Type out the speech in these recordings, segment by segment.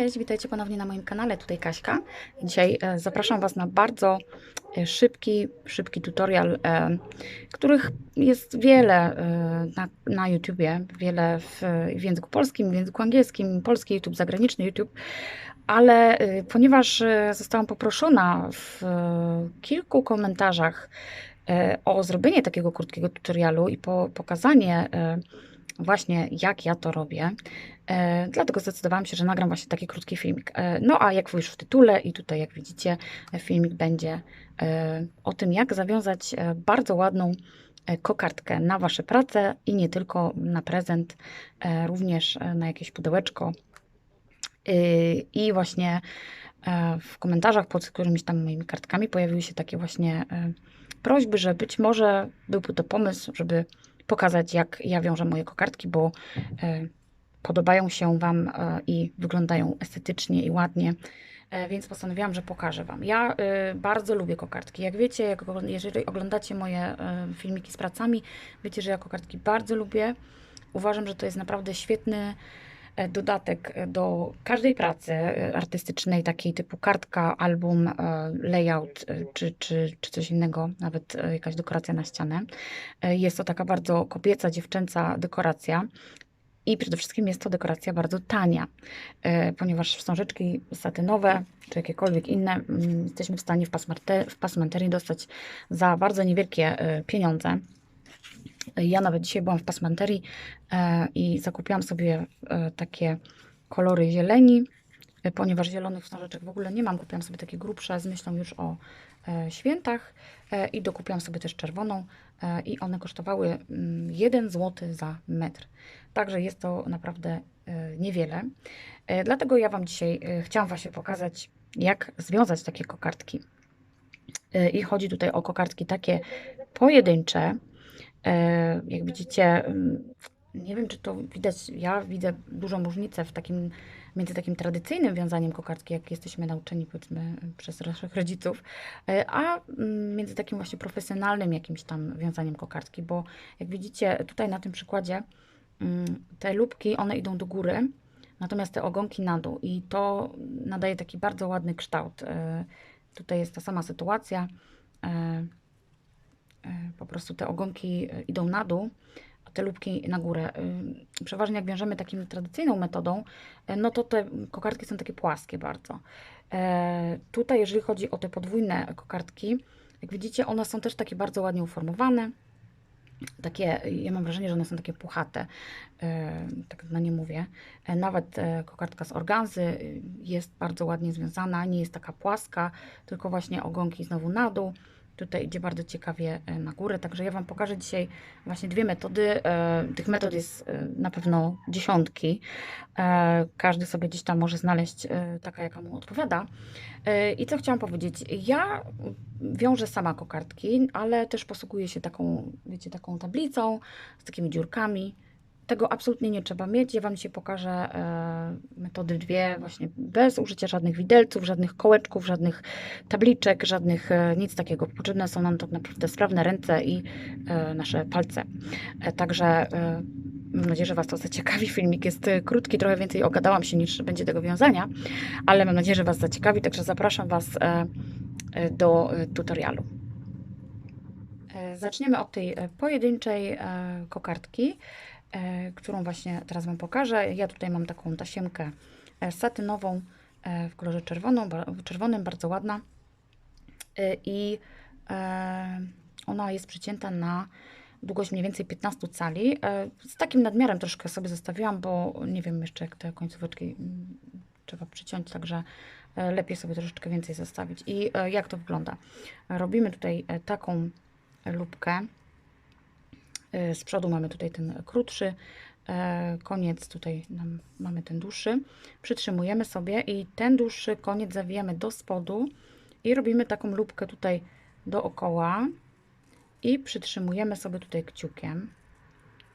Cześć, witajcie ponownie na moim kanale, tutaj Kaśka. Dzisiaj e, zapraszam Was na bardzo e, szybki, szybki tutorial, e, których jest wiele na, na YouTubie, wiele w, w języku polskim, w języku angielskim, polski YouTube, zagraniczny YouTube, ale ponieważ zostałam poproszona w kilku komentarzach o zrobienie takiego krótkiego tutorialu i po, pokazanie właśnie jak ja to robię, E, Dlatego zdecydowałam się, że nagram właśnie taki krótki filmik. E, No a jak już w tytule i tutaj jak widzicie, filmik będzie e, o tym, jak zawiązać bardzo ładną kokardkę na Wasze prace i nie tylko na prezent, również na jakieś pudełeczko. I właśnie w komentarzach pod którymiś tam moimi kartkami pojawiły się takie właśnie prośby, że być może byłby to pomysł, żeby pokazać, jak ja wiążę moje kokardki, bo e, podobają się Wam e, i wyglądają estetycznie i ładnie, e, więc postanowiłam, że pokażę Wam. Ja bardzo lubię kokardki. Jak wiecie, jak, jeżeli oglądacie moje filmiki z pracami, wiecie, że ja kokardki bardzo lubię. Uważam, że to jest naprawdę świetny dodatek e, do każdej pracy e, artystycznej, takiej typu kartka, album, e, layout e, czy, czy, czy coś innego, nawet e, jakaś dekoracja na ścianę. E, Jest to taka bardzo kobieca, dziewczęca dekoracja. I przede wszystkim jest to dekoracja bardzo tania, e, ponieważ wstążeczki satynowe czy jakiekolwiek inne mm, jesteśmy w stanie w, pasmanterii dostać za bardzo niewielkie e, pieniądze. Ja nawet dzisiaj byłam w pasmanterii e, i zakupiłam sobie e, takie kolory zieleni, e, ponieważ zielonych wstążeczek w ogóle nie mam. Kupiłam sobie takie grubsze z myślą już o świętach i dokupiłam sobie też czerwoną i one kosztowały mm, 1 zł za metr. Także jest to naprawdę niewiele. Dlatego ja Wam dzisiaj chciałam właśnie pokazać, jak związać takie kokardki. I chodzi tutaj o kokardki takie pojedyncze. E, Jak widzicie, mm, nie wiem, czy to widać, ja widzę dużą różnicę w takim, między takim tradycyjnym wiązaniem kokardki, jak jesteśmy nauczeni, powiedzmy, przez naszych rodziców, e, a mm, między takim właśnie profesjonalnym jakimś tam wiązaniem kokardki, bo jak widzicie tutaj na tym przykładzie, mm, te lubki, one idą do góry, natomiast te ogonki na dół i to nadaje taki bardzo ładny kształt. E, Tutaj jest ta sama sytuacja. E, e, Po prostu te ogonki e, idą na dół, a te lubki na górę. Y, Przeważnie jak wiążemy taką tradycyjną metodą, e, no to te kokardki są takie płaskie bardzo. E, Tutaj, jeżeli chodzi o te podwójne kokardki, jak widzicie, one są też takie bardzo ładnie uformowane. Takie, ja mam wrażenie, że one są takie puchate, e, tak na nie mówię. E, Nawet e, kokardka z organzy jest bardzo ładnie związana, nie jest taka płaska, tylko właśnie ogonki znowu na dół. Tutaj idzie bardzo ciekawie e, na górę, także ja Wam pokażę dzisiaj właśnie dwie metody. E, Tych metod jest e, na pewno dziesiątki. Każdy sobie gdzieś tam może znaleźć taka, jaka mu odpowiada. I co chciałam powiedzieć? Ja wiążę sama kokardki, ale też posługuję się taką, wiecie, taką tablicą z takimi dziurkami. Tego absolutnie nie trzeba mieć. Ja Wam dzisiaj pokażę e, metody dwie, właśnie bez użycia żadnych widelców, żadnych kołeczków, żadnych tabliczek, żadnych e, nic takiego. Potrzebne są nam tak naprawdę sprawne ręce i e, nasze palce. Także mam nadzieję, że Was to zaciekawi. Filmik jest krótki, trochę więcej ogadałam się niż będzie tego wiązania, ale mam nadzieję, że Was zaciekawi, także zapraszam Was do tutorialu. Zaczniemy od tej pojedynczej kokardki, którą właśnie teraz Wam pokażę. Ja tutaj mam taką tasiemkę e, satynową e, w kolorze czerwoną, czerwonym, bardzo ładna. E, I e, ona jest przycięta na długość mniej więcej 15 cali. E, Z takim nadmiarem troszkę sobie zostawiłam, bo nie wiem jeszcze jak te końcóweczki mm, trzeba przyciąć, także e, lepiej sobie troszeczkę więcej zostawić. I e, jak to wygląda? Robimy tutaj e, taką lubkę. E, Z przodu mamy tutaj ten krótszy e, koniec, tutaj mamy ten dłuższy. Przytrzymujemy sobie i ten dłuższy koniec zawijamy do spodu i robimy taką lubkę tutaj dookoła i przytrzymujemy sobie tutaj kciukiem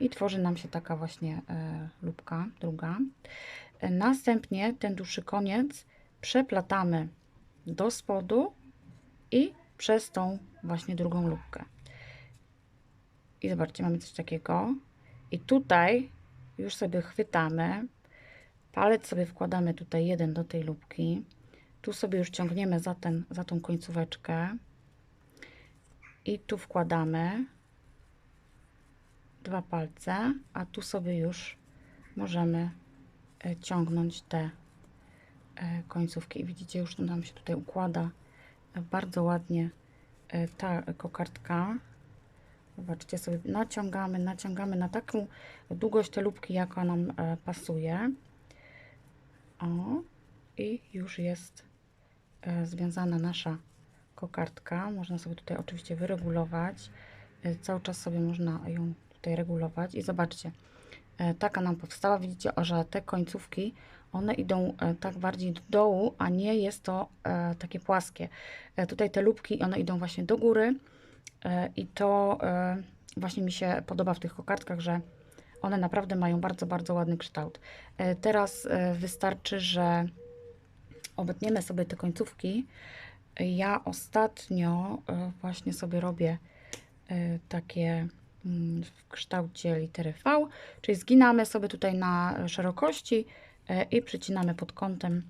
i tworzy nam się taka właśnie e, lubka druga. Następnie ten dłuższy koniec przeplatamy do spodu i przez tą właśnie drugą lubkę. I zobaczcie, mamy coś takiego. I tutaj już sobie chwytamy Palec sobie wkładamy tutaj jeden do tej lubki. Tu sobie już ciągniemy za, ten, za tą końcóweczkę. I tu wkładamy dwa palce, a tu sobie już możemy e, ciągnąć te e, końcówki. I widzicie, już nam się tutaj układa e, bardzo ładnie ta kokardka. Zobaczcie sobie, naciągamy, naciągamy na taką długość te lubki, jaka nam e, pasuje. O, i już jest e, związana nasza kokardka. Można sobie tutaj oczywiście wyregulować. E, Cały czas sobie można ją tutaj regulować i zobaczcie, taka nam powstała. Widzicie, że te końcówki, one idą tak bardziej do dołu, a nie jest to takie płaskie. Tutaj te lubki, one idą właśnie do góry i to e, właśnie mi się podoba w tych kokardkach, że one naprawdę mają bardzo, bardzo ładny kształt. E, Teraz e, wystarczy, że obetniemy sobie te końcówki. Ja ostatnio e, właśnie sobie robię e, takie mm, w kształcie litery V, czyli zginamy sobie tutaj na szerokości e, i przycinamy pod kątem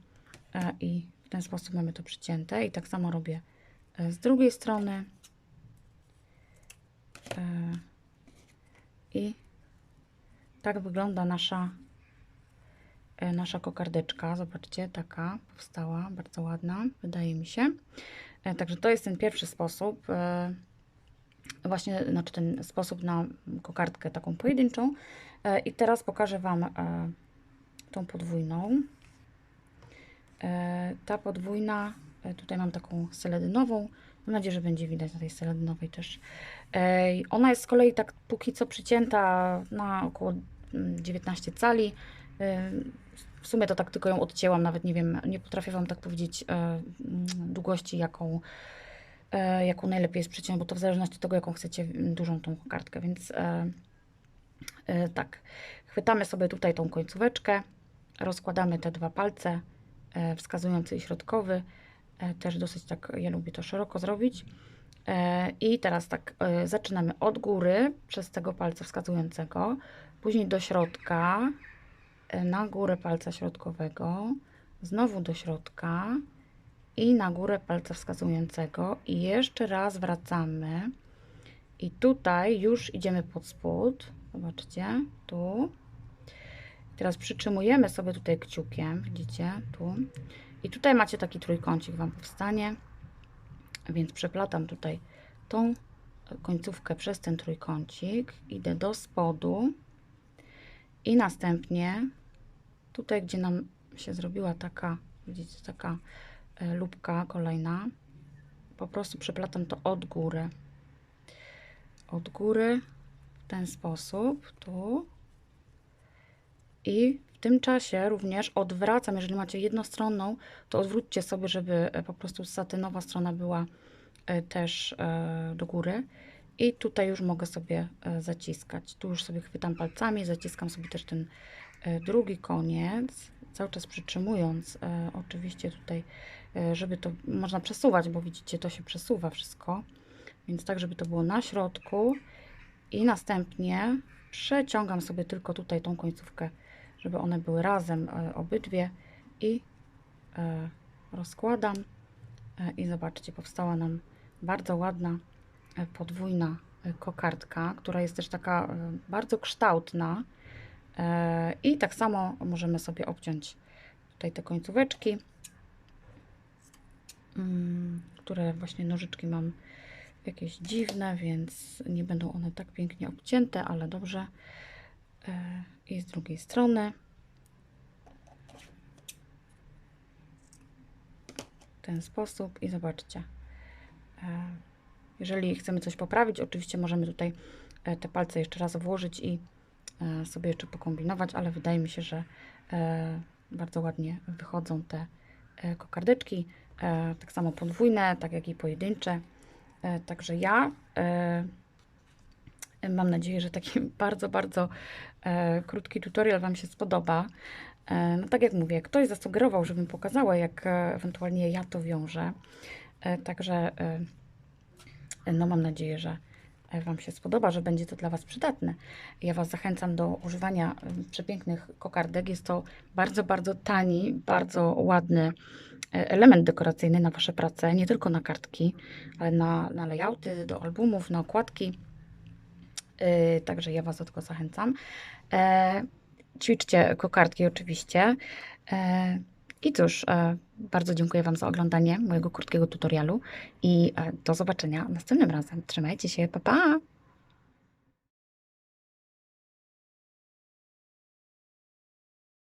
e, i w ten sposób mamy to przycięte. I tak samo robię e, z drugiej strony. E, I tak wygląda nasza e, nasza kokardeczka. Zobaczcie, taka powstała, bardzo ładna, wydaje mi się. E, Także to jest ten pierwszy sposób. Właśnie, znaczy ten sposób na kokardkę taką pojedynczą. I teraz pokażę Wam tą podwójną. Ta podwójna, tutaj mam taką seledynową. Mam nadzieję, że będzie widać na tej seledynowej też. Ona jest z kolei tak póki co przycięta na około mm, 19 cali. E, W sumie to tak tylko ją odcięłam, nawet nie wiem, nie potrafię Wam tak powiedzieć e, mm, długości, jaką, e, jaką najlepiej jest przyciąć, bo to w zależności od tego, jaką chcecie mm, dużą tą kartkę, więc e, tak. Chwytamy sobie tutaj tą końcóweczkę, rozkładamy te dwa palce, wskazujący i środkowy. E, też dosyć tak, ja lubię to szeroko zrobić. E, I teraz tak, e, zaczynamy od góry, przez tego palca wskazującego, później do środka, na górę palca środkowego, znowu do środka i na górę palca wskazującego. I jeszcze raz wracamy. I tutaj już idziemy pod spód, zobaczcie, tu. Teraz przytrzymujemy sobie tutaj kciukiem, widzicie, tu. I tutaj macie taki trójkącik Wam powstanie, więc przeplatam tutaj tą końcówkę przez ten trójkącik, idę do spodu i następnie tutaj, gdzie nam się zrobiła taka, widzicie, taka e, lubka kolejna, po prostu przeplatam to od góry. Od góry w ten sposób, tu. I w tym czasie również odwracam, jeżeli macie jednostronną, to odwróćcie sobie, żeby e, po prostu satynowa strona była e, też e, do góry. I tutaj już mogę sobie zaciskać. Tu już sobie chwytam palcami, zaciskam sobie też ten drugi koniec, cały czas przytrzymując oczywiście tutaj, żeby to można przesuwać, bo widzicie, to się przesuwa wszystko. Więc tak, żeby to było na środku i następnie przeciągam sobie tylko tutaj tą końcówkę, żeby one były razem e, obydwie i e, rozkładam e, i zobaczcie, powstała nam bardzo ładna podwójna kokardka, która jest też taka bardzo kształtna i tak samo możemy sobie obciąć tutaj te końcóweczki, mm, które właśnie nożyczki mam jakieś dziwne, więc nie będą one tak pięknie obcięte, ale dobrze. E, I z drugiej strony. W ten sposób i zobaczcie. E, Jeżeli chcemy coś poprawić, oczywiście możemy tutaj e, te palce jeszcze raz włożyć i sobie jeszcze pokombinować, ale wydaje mi się, że bardzo ładnie wychodzą te kokardeczki. Tak samo podwójne, tak jak i pojedyncze. Także ja mam nadzieję, że taki bardzo, bardzo e, krótki tutorial Wam się spodoba. E, No tak jak mówię, ktoś zasugerował, żebym pokazała, jak e, ewentualnie ja to wiążę. E, Także e, no mam nadzieję, że e, Wam się spodoba, że będzie to dla Was przydatne. Ja Was zachęcam do używania przepięknych kokardek. Jest to bardzo, bardzo tani, bardzo ładny e, element dekoracyjny na Wasze prace, nie tylko na kartki, ale na, na layouty, do albumów, na okładki. Yy, Także ja Was do tego zachęcam. E, Ćwiczcie kokardki oczywiście. E, I cóż, e, bardzo dziękuję Wam za oglądanie mojego krótkiego tutorialu i do zobaczenia następnym razem. Trzymajcie się, pa pa!